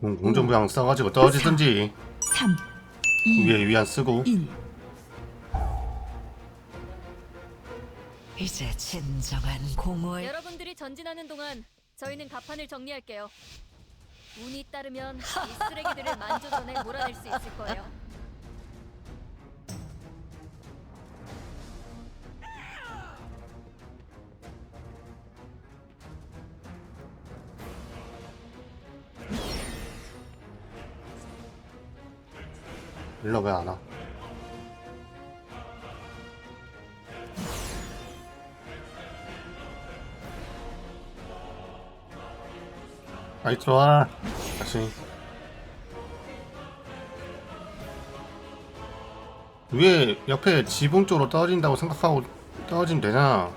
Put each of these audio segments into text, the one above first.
공- 공정부양 써가지고 떨어지든지 3, 2, 위에 위안 쓰고 1. 이제 진정한 공허의 여러분들이 전진하는 동안 저희는 가판을 정리할게요. 운이 따르면 이 쓰레기들을 만조전에 몰아낼 수 있을 거예요. 일러 왜안 와? 빨리 들어와. 다시. 위에 옆에 지붕 쪽으로 떨어진다고 생각하고 떨어지면 되잖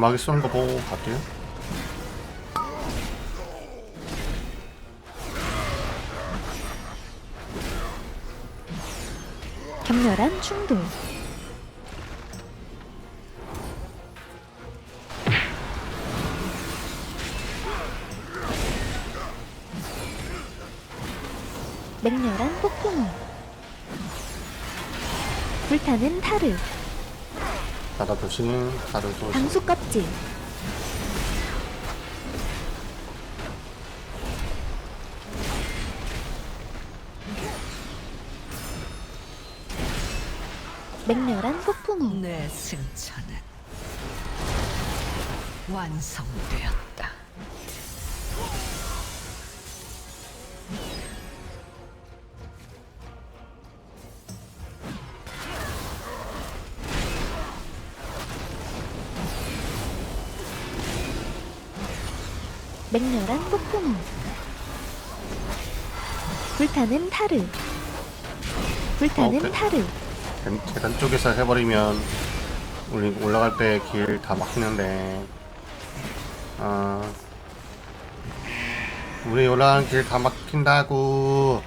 연막이 쏘는 거 보고 갈게요. 격렬한 충돌. 맹렬한 폭풍우 불타는 타르 바다 조심 다들 조심 당수 껍질 맹렬한 폭풍우 내 승천은 완성되었다. 맹렬한 폭풍우 불타는 타르. 불타는 어, 그- 타르. 계- 계단 쪽에서 해버리면 우리 올라갈 때 길 다 막히는데 아 우리 올라가는 길 다 막힌다고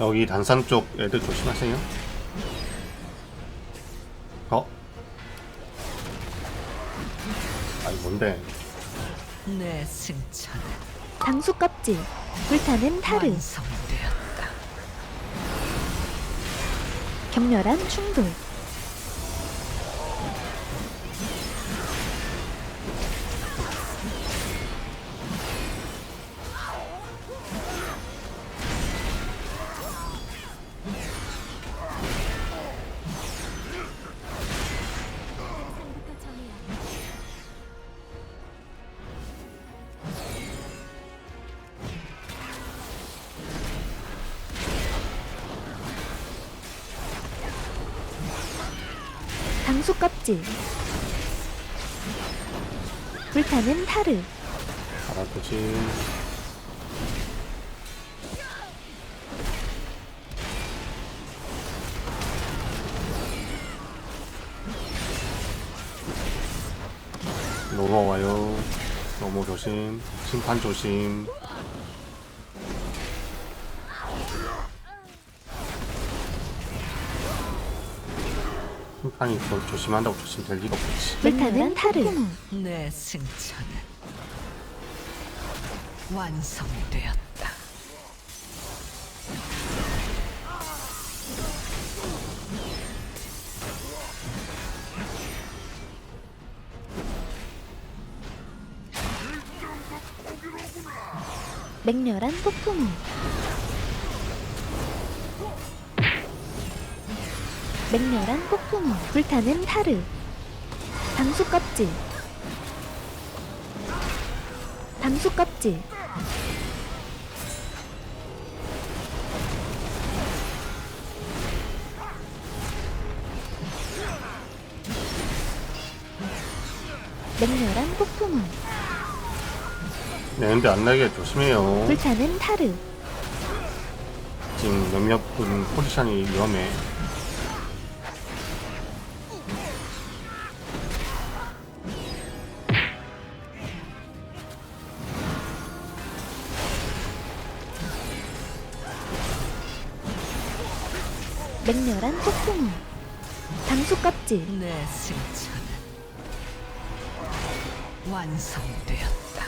여기 단상 쪽 애들 조심하세요. 어? 아니 뭔데? 내 승천은 당수 껍질 불타는 타르 완성되었다. 격렬한 충돌 당수 껍질 불타는 타르 조심. 넘어와요. 너무 조심. 심판 조심. 한 방이 그걸 조심한다고 조심될 리가 없겠지. 불타는 타르 음, 음. 내 승천은 완성되었다. 맹렬한 폭풍우 맹렬한 폭풍우 불타는 타르. 당수 껍질. 당수 껍질. 맹렬한 폭풍우 네, 근데 안 나게 조심해요. 불타는 타르. 지금 몇몇 분 포지션이 위험해. 껍질 내 승천은 완성되었다.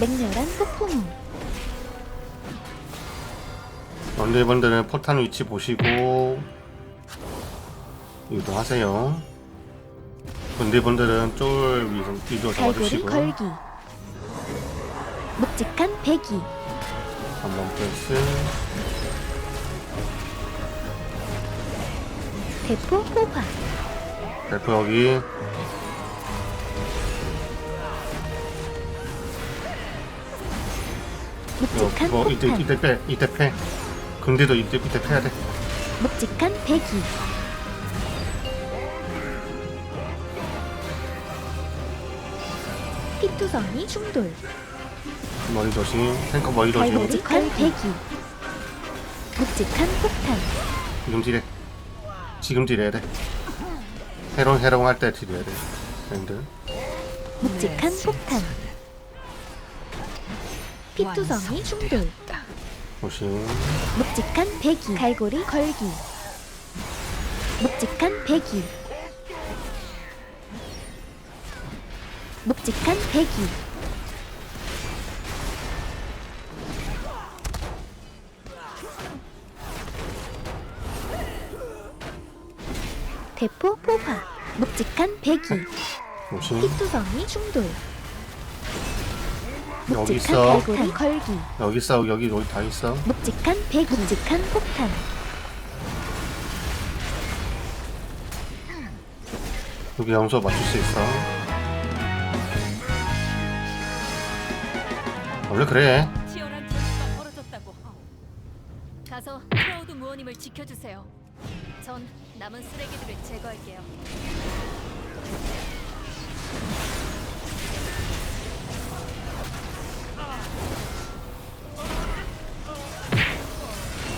맹렬한 폭풍우 원딜분들은 포탄 위치 보시고 이동하세요. 원딜분들은 쫄 위로, 위로 갈고리 잡아주시고 걸기. 묵직한 배기. 한번 플러스. 대포 호화. 대포 여기. 묵직한 이거 뭐 이때 폭탄. 이때 빼 이때 패 근데도 이때 이때 패야 돼. 묵직한 배기 투성이 충돌 머리 조심. 탱커 머리 조심. 묵직한 배기 묵직한 폭탄 지금 딜해. 지금 딜해야 돼. 해롱 해롱 할 때 딜해야 돼. 랜드. 묵직한 내 폭탄 피투성이 충돌. 조심. 묵직한 배기 갈고리 걸기 묵직한 배기 묵직한 배기 대포 포화 묵직한 배기 조심. 피투성이 충돌 여기 묵직한 있어. 갈고리 걸기 여기 있어. 여기 여기 다 있어. 묵직한 배기 묵직한 폭탄 여기 영수 맞출 수 있어. 원래 그래. 치열한 전투가 벌어졌다고. 가서 크라우드 무원님을 지켜주세요. 전 남은 쓰레기들을 제거할게요.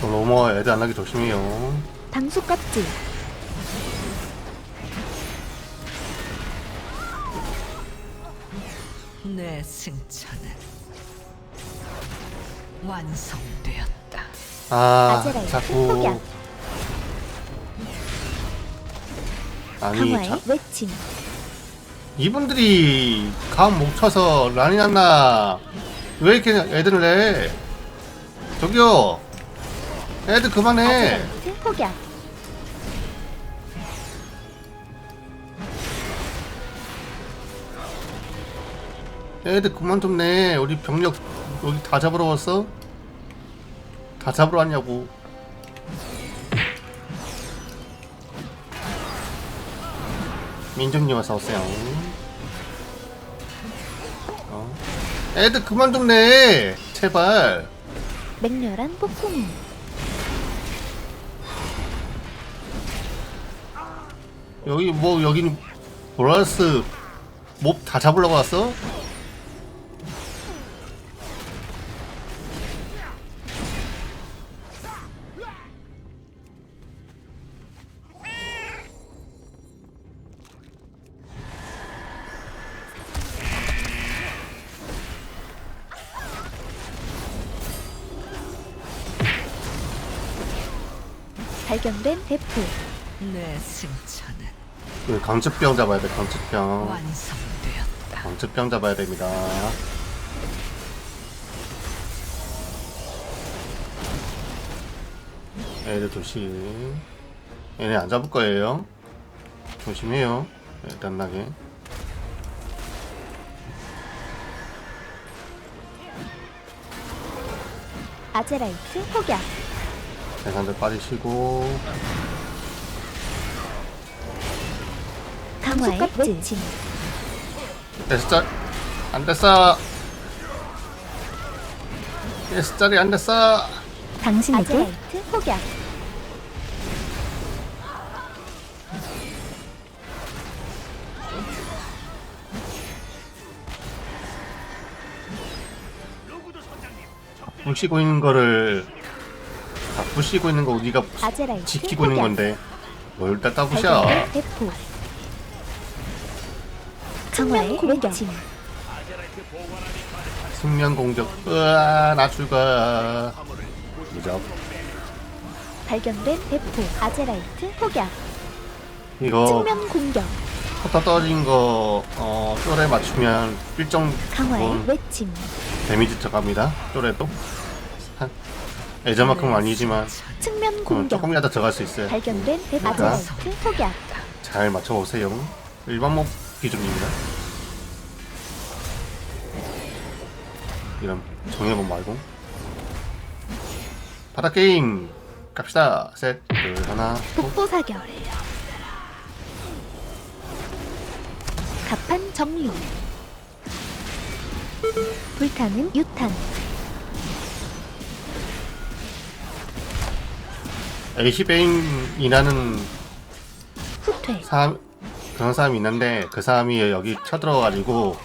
로머 애들 안 나게 조심해요. 당수 껍질 내 승천은 완성되었다. 아, 아제라의 자꾸 폭약 아니 강화의 자, 외침 이분들이 감못 쳐서 라니 났나? 왜 이렇게 애들을 내? 저기요, 애들 그만해. 폭약 애들 그만 좀 내. 우리 병력 여기 다 잡으러 왔어? 다 잡으러 왔냐고. 민정님 어서 오세요. 어. 애들 그만 좀 내. 제발. 맹렬한 폭풍우 여기 뭐 여기는 보라스 몹 다 잡으려고 왔어? 발견된 대포 내 승천은 그 강즙병 잡아야 돼 강즙병 완성되었다. 강즙병 잡아야 됩니다 애들 조심. 얘네 안 잡을 거예요. 조심해요. 일단 나게. 아제라이트 폭약 대상들 빠지시고. 강화의 외침 S짤 안 됐어. S짤이 안 됐어. 당신에게 폭약 부시고 있는 거를 다 부시고 있는 거 우리가 아제라이트 지키고 있는. 건데 뭘 따따 부셔. 발견된 대포 강화의 외침 승면 공격. 으아 나 죽어. 무적. 발견된 대포 아제라이트 폭약 이거 측면 공격 포터 떨어진 거 어, 쫄에 맞추면 일정 강화의 부분 외침 데미지 들어갑니다. 쫄에도 한 예전만큼은 아니지만 측면 어, 공격 조금이라도 들어갈 수 있어요. 발견된. 아제라이트 폭약 잘 맞춰보세요. 일반 몹 기준입니다. 이런 정해본 말고 바닥 게임 갑시다. 셋, 둘, 하나, 또 폭포 사격 갑판 정리 불타는 유탄 에이시 베인이라는 후퇴. 사람 그런 사람이 있는데 그 사람이 여기 쳐들어가지고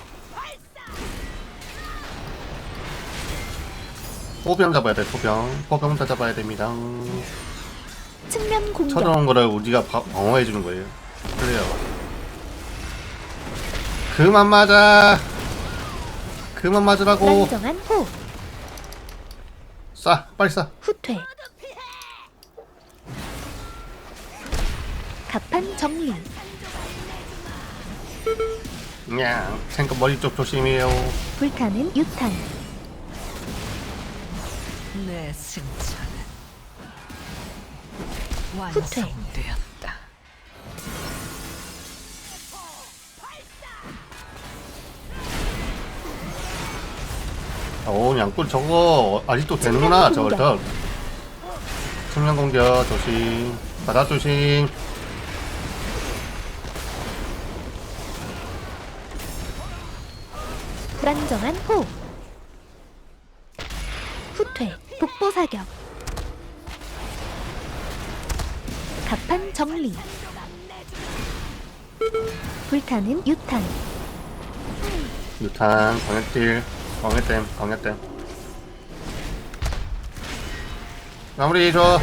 포병 잡아야 돼 포병. 포병 다 잡아야 됩니다. 측면 공격. 쳐들어온 거를 우리가 바- 방어해 주는 거예요. 그래요. 그만 맞아! 그만 맞으라고! 호. 쏴 빨리 쏴. 후퇴 갑판 정리. 냥 탱크 머리 쪽 조심해요. 불타는 유탄. 내 승천은 완성되었다. 오 양꿀 저거 아직도 되는구나 저걸. 측면 공격 조심. 바닥 조심 불안정한 호. 후퇴 북보 사격. 갑판 정리. 불타는 유탄. 유탄 광역딜 광역댐 광역댐. 마무리 줘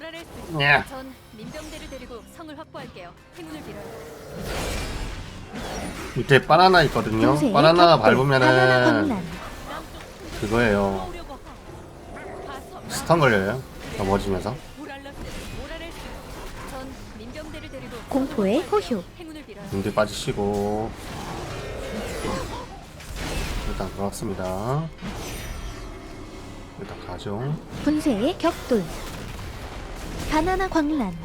몰아낼 수 있어. 냐전 민병대를 데리고 성을 확보할게요. 행운을 빌어요. 밑에 바나나 있거든요 바나나 격돌, 바나나 밟으면은 광란 남쪽 성벽을 그거예요. 가서 스턴 걸려요 넘어지면서 불알라스에서 몰아낼 수 있어. 전 민병대를 데리고 공포의 확보할게요. 호효. 행운을 빌어요. 빠지시고 일단 들어왔습니다 일단 가죠 분쇄의 격돌 바나나 광란.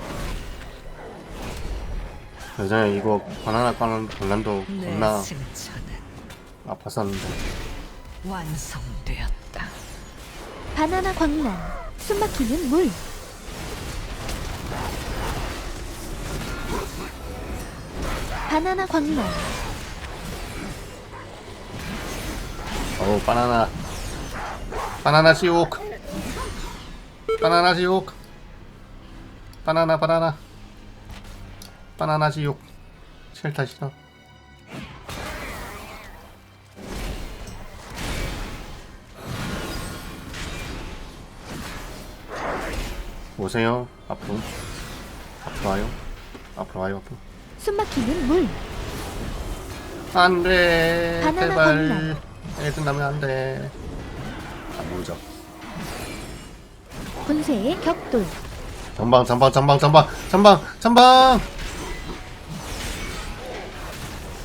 예전에 이거 바나나 반란도 내 겁나 승천은 아팠었는데. 완성되었다. 바나나 광란. 숨막히는 물. 바나나 광란. 어우 바나나. 바나나 지옥. 바나나 지옥 바나나 바나나. 바나나 지옥. 싫다 싫어 오세요. 앞으로. 앞으로 와요. 앞으로 와요 앞으로. 숨막히는 물. 안돼. 바나나 제발. 애들 나면 안돼. 안 보이죠. 분쇄의 격돌 전방 전방 전방 전방 전방 전방.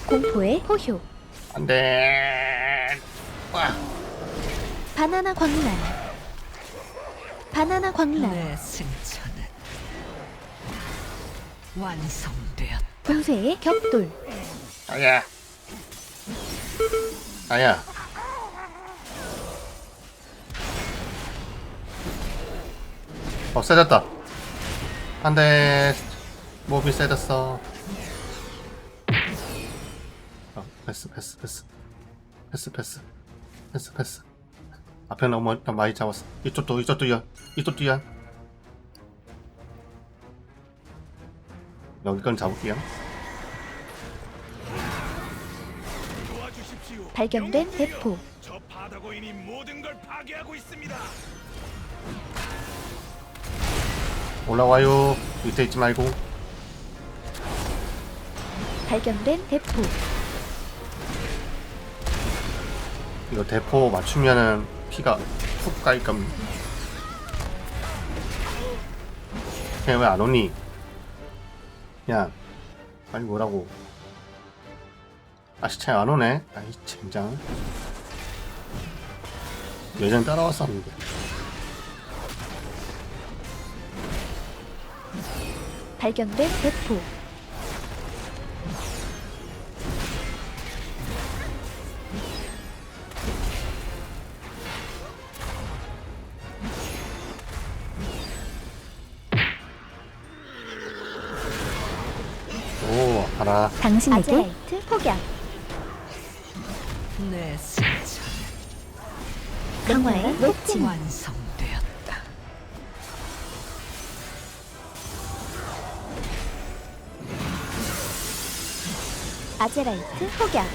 공포의 호효. 안돼. 와. 바나나 광란. 바나나 광란. 내 승천은 완성되었다. 분쇄의 격돌. 아야. 아야. 어 세졌다 안돼 몹이 세졌어. 어 패스 패스 패스. 패스 패스. 패스 패스. 앞에 너무 많이 잡았어. 이쪽도 이쪽도 야 이쪽도 야 여기까지 잡을게요. 발견된 대포. 저 바다고인이 모든 걸 파괴하고 있습니다. 올라와요 밑에 있지 말고 발견된 대포 이거 대포 맞추면은 피가 훅 까일 겁니다. 그냥 왜안 오니? 야, 빨리 뭐라고. 아 시 차 안 오네? 아이, 젠장. 예전 따라왔었는데. 발견된 대포. 오, 알아. 당신에게 내 승천은 강화의 외침 완성 아제라이트 폭약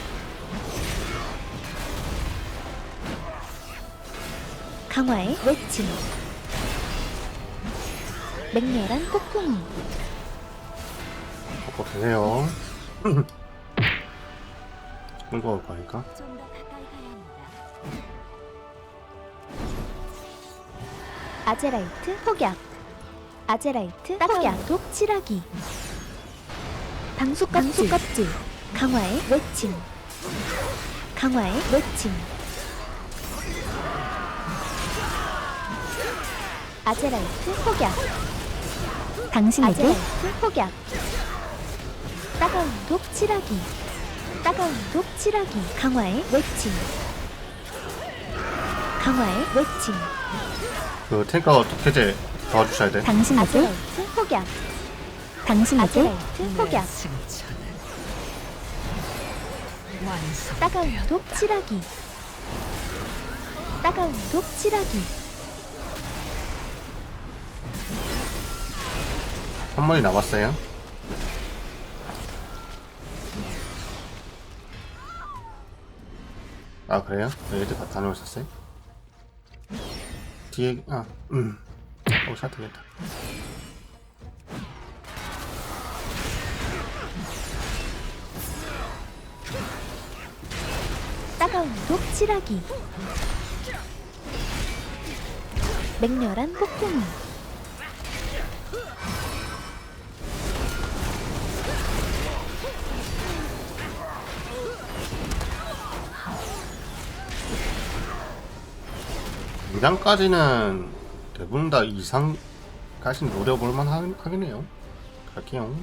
강화의 외침. 맹렬한 폭풍우 갖고 계세요. 끌고 올 거니까. 좀 더 가까이 가야 합니다. 아제라이트 폭약 아제라이트 폭약 독칠하기. 방수 껍질 강화의 외침 강화의 외침 아제라이트 폭약. 당신에게 아제라이트 폭약. 따가운 독칠하기. 따가운 독칠하기. 강화의 외침 강화의 외침 그 탱커 해제 도와주셔야 돼. 당신에게 아제라이트 폭약. 당신에게 아제라이트 폭약 따가운. 독칠하기 따가운 독칠하기 한 마리 남았어요. 아 그래요? 네, 애들 다 다녀오셨어요? 뒤에 아 음. 오셔야 되겠다. 독칠하기 맹렬한 폭풍우 이단까지는 대부분 다 이상까지 노려볼만 하, 하긴 해요. 갈게요.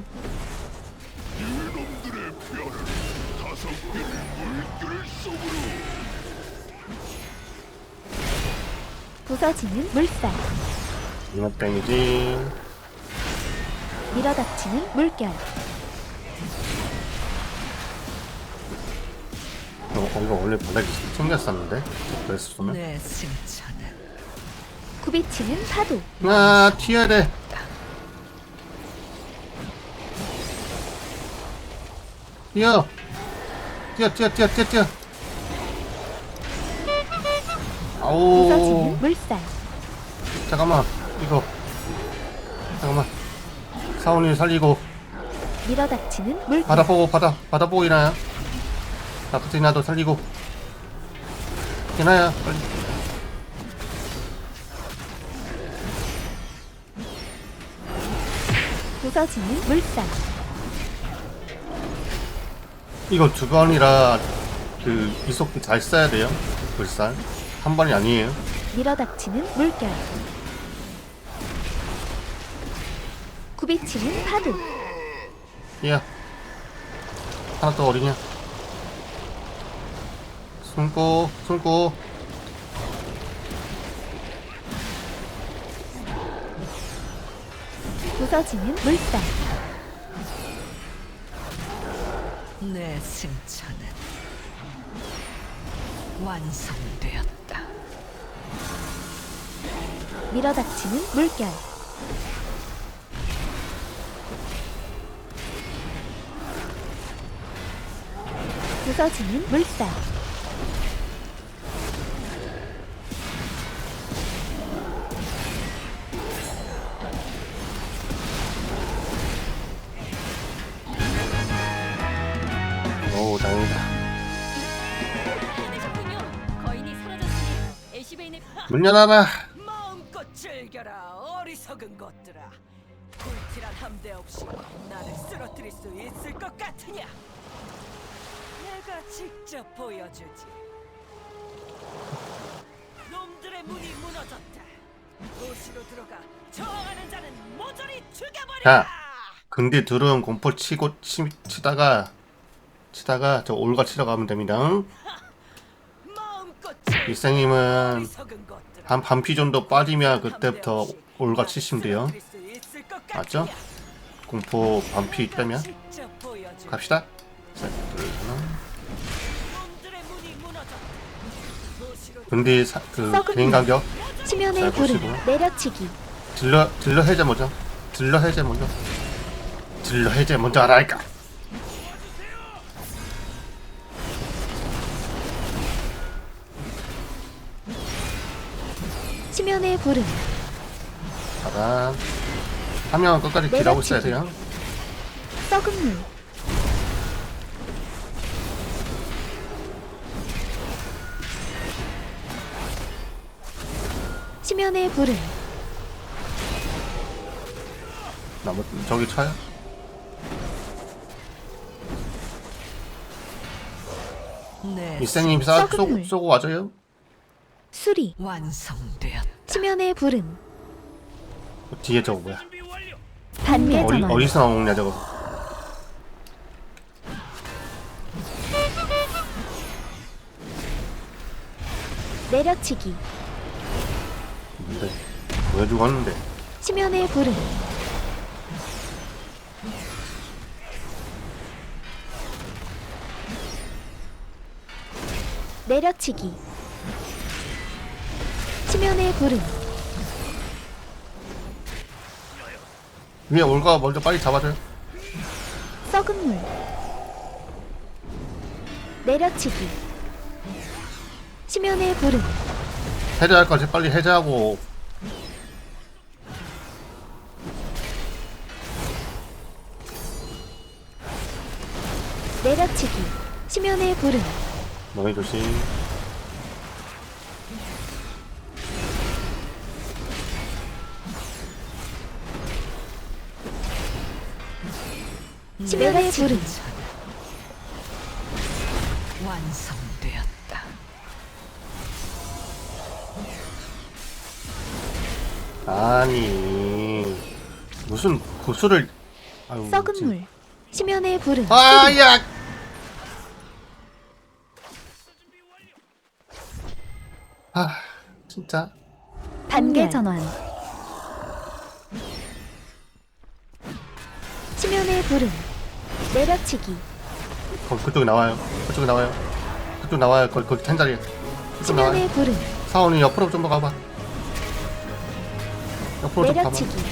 부서지는 물살 이맛땡이지. 밀어닥치는 물결 어, 이거 원래 바닥이 생겼었는데. 내 승천은 굽이치는 파도 아 튀어야 돼. 뛰어. 뛰어 뛰어 뛰어 뛰어 뛰어. 아우. 부서지는 물살. 잠깐만 이거. 잠깐만. 사원이 살리고. 밀어닥치는 물결 바다 보고 바다 바다 보고 이나야 나부터 이나도 살리고. 이나야 빨리. 부서지는 물살. 이거 두 번이라 그 이속 잘 써야 돼요. 불살 한 번이 아니에요. 밀어닥치는 물결 굽이치는 파도 야 하나 더 어리냐? 숨고 숨고 부서지는 물살 내 승천은 완성되었다. 밀어닥치는 물결 부서지는 물살 오 다행이다. 문 열어라. 보여주지 놈들의 문이 무너졌다 도시로 들어가 저항하는 자는 모조리 죽여버리라 야. 근데 둘은 공포 치고 치, 치다가 치다가 저 올가 치러 가면 됩니다. 마음껏 일생님은 한 반피 정도 빠지면 그때부터 올가 치시면 돼요. 맞죠? 공포 반피 직접 보여주지 갑시다. 자, 둘, 근데 사, 그 썩은 개인 간격 치면의 잘 구름 보시고. 내려치기 딜러 딜러 해제 먼저. 딜러 해제 먼저. 딜러 해제 먼저 알아니까. 치면의 구름 자단. 화면 끝까지 딜하고 있어야 돼요. 썩은 물 치면의 구름 나무 저기 차요. 내 일생님 싸 썩은 쏘고 와줘요. 수리 완성되었다. 치면의 구름 뒤에 저거 뭐야? 반개 어디 전환 어디서 나오냐 저거? 내려치기 뭔데? 왜 죽었는데? 치면의 구름 내려치기 치면의 구름 위에 올가 먼저 빨리 잡아줘요. 썩은 물 내려치기 치면의 구름 해제할 거지 빨리 해제하고. 내려치기. 치면의 구름 너희 조심. 치면의 구름 아니 무슨 구슬을 아유, 썩은 진- 물 치면의 구름 아야! 아 진짜? 반개 전환. 치면의 구름 내려치기. 거, 그쪽에 나와요. 그쪽에 나와요. 그쪽 나와요. 거기 거기 텐자리 그쪽 나와요. 치면의 구름 사원이 옆으로 좀 더 가봐 옆으로 좀 가봐. 내려치기.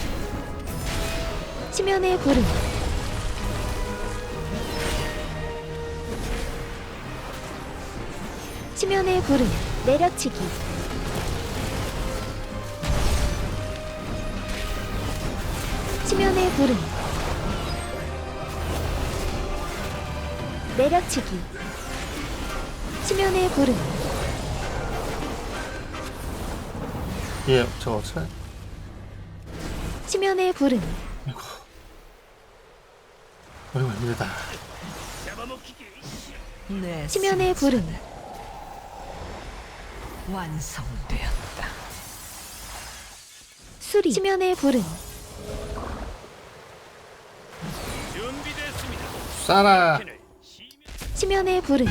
치면의 구름. 치면의 구름. 내려치기. 치면의 구름. 내려치기. 치면의 구름. 예, 저 차. 치면의 구름 어이구 힘들다 잡아먹히기. 내 치면의 불은 완성되었다. 수리. 치면의 불은 준비됐습니다. 쏴라. 치면의 불은